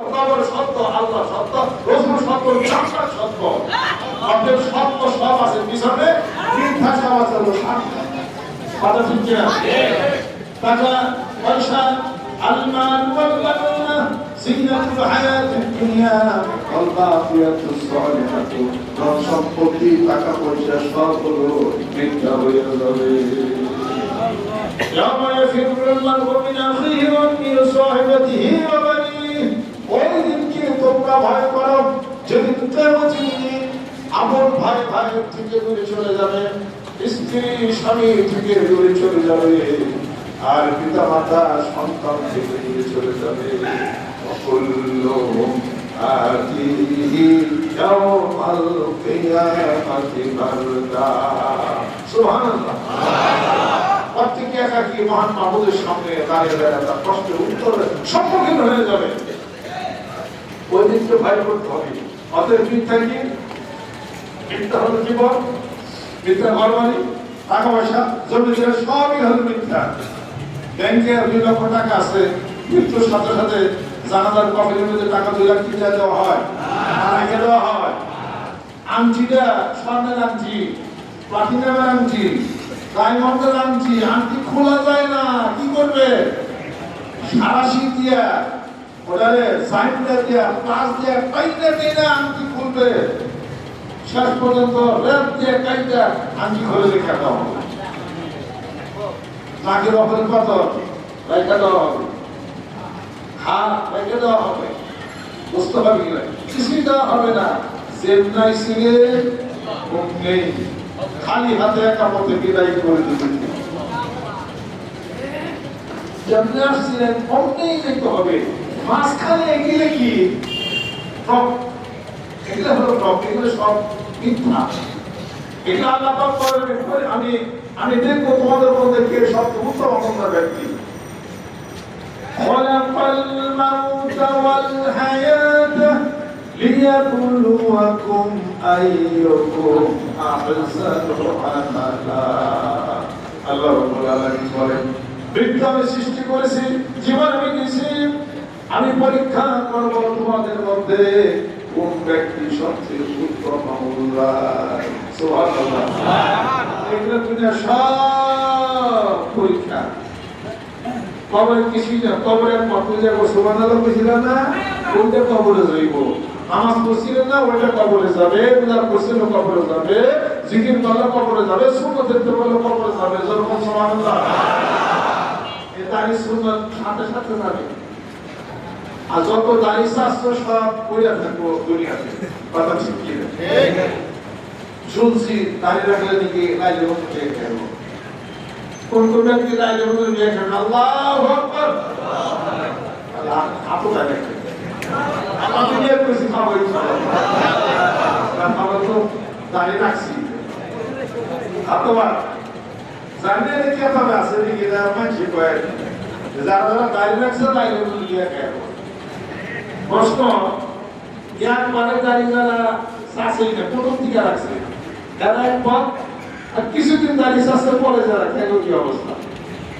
কবর সত্য আল্লাহ সত্য রসুল সত্য সংসার সত্য অতএব সত্য সব আছে পিছনে মিথ্যা সব আছে হলো সামনে। কথা ঠিক কিনা টাকা পয়সা المال والبنون زينة الحياة الدنيا والباقيات الصالحات ধন সম্পত্তি টাকা পয়সা সব হলো মিথ্যা হয়ে যাবে يوم يفر المرء من أخيه ومن صاحبته وبنيه ওই দিনকে তোমরা ভয় করো। যেদিন কেমন আপন ভাই ভাই থেকে দূরে চলে যাবে, স্ত্রী, স্বামী থেকে দূরে চলে যাবে, আর পিতা মাতা সন্তান থেকে দূরে চলে যাবে। প্রত্যেকে একাকি মহান মাহবুদের সামনে দাঁড়িয়ে দাঁড়িয়ে, তার প্রশ্নের উত্তর সম্মুখীন হয়ে যাবে। দিনকে ভয় করতে হবে। অতএব মিথ্যা কি মিথ্যা হলো জীবন, মিথ্যা ঘরবাড়ি টাকা পয়সা, জমি জমি সবই হলো মিথ্যা। ব্যাংকে দুই লক্ষ টাকা আছে, মৃত্যুর সাথে সাথে জানাজার কফিনের মধ্যে টাকা দুই লাখ তিন হাজার দেওয়া হয় আগে দেওয়া হয়। আংটিটা স্বর্ণের আংটি, প্লাটিনামের আংটি, ডায়মন্ডের আংটি আংটি খোলা যায় না, কি করবে? সারাশি দিয়া ওটারে সাইনটা দিয়া প্লাস দিয়া কাইটা দিয়ে না আংটি খুলবে। শেষ পর্যন্ত রেপ দিয়ে কাইটা আংটি খুলে রেখে দাও। নাকের ওপরে কত? রেখে দেওয়া হবে হাত রেখে দেওয়া হবে। বুঝতে পারবি কিনা কিছুই দেওয়া হবে না। চেন্নাই ঘুম নেই। খালি হাতে একা পথে বিদায় করে দিতে যেমনি আসছিলেন, অমনেই যেতে হবে। মাঝখানে এগিয়ে কি টপ এগুলো হলো টপ এগুলো সব মিথ্যা এটা আল্লাহ পাক বলেন, আমি আমি দেখবো তোমাদের মধ্যে কে সবচেয়ে উত্তম অবস্থার ব্যক্তি خلق الموت والحياة ليبلوكم أيكم أحسن عملا আল্লাহ রাব্বুল আলামিন বলেন বৃদ্ধ আমি সৃষ্টি করেছি জীবন আমি দিয়েছি আমি পরীক্ষা করব তোমাদের মধ্যে কোন ব্যক্তি সবচেয়ে উত্তম সব পরীক্ষা। কবরে কিছুই না, কবরের মতো যাব না? ওইটা কবরে যাইব। নামাজ পড়ছিলেন না, ওইটা কবরে যাবে করছিল কবরে যাবে, জিকির করলে কবরে যাবে সুন্নত দেখতে কবরে যাবে, যেরকম সমান এ দাঁড়ি সুন্নত সাথে সাথে যাবে। আর যত দাঁড়ি শাস্ত্র সব কইরা থাকব দুনিয়াতে। কথা ঠিক কি? শুনছি দাঁড়িয়ে রাখলে নাকি লাইলে মতো খেয়ে খেলব কোন কোন ব্যক্তি লাইলে মতো বিয়ে খান আল্লাহ আকবার। আল্লাহ আপু লাগে আমি বিয়ে করেছি খাব ইনশাআল্লাহ খাব তো দাঁড়িয়ে রাখছি। অথবা কি হবে আছে নাকি? না মানছি কয়েক যারা যারা দাঁড়িয়ে রাখছে মতো বিয়ে খাব প্রশ্ন, ইয়ার মানে দাঁড়িয়ে যারা না প্রথম দিকে রাখছে। যারা এক পথ আর কিছুদিন দাঁড়িয়ে শাস্ত্র পরে যারা, কেন কি অবস্থা?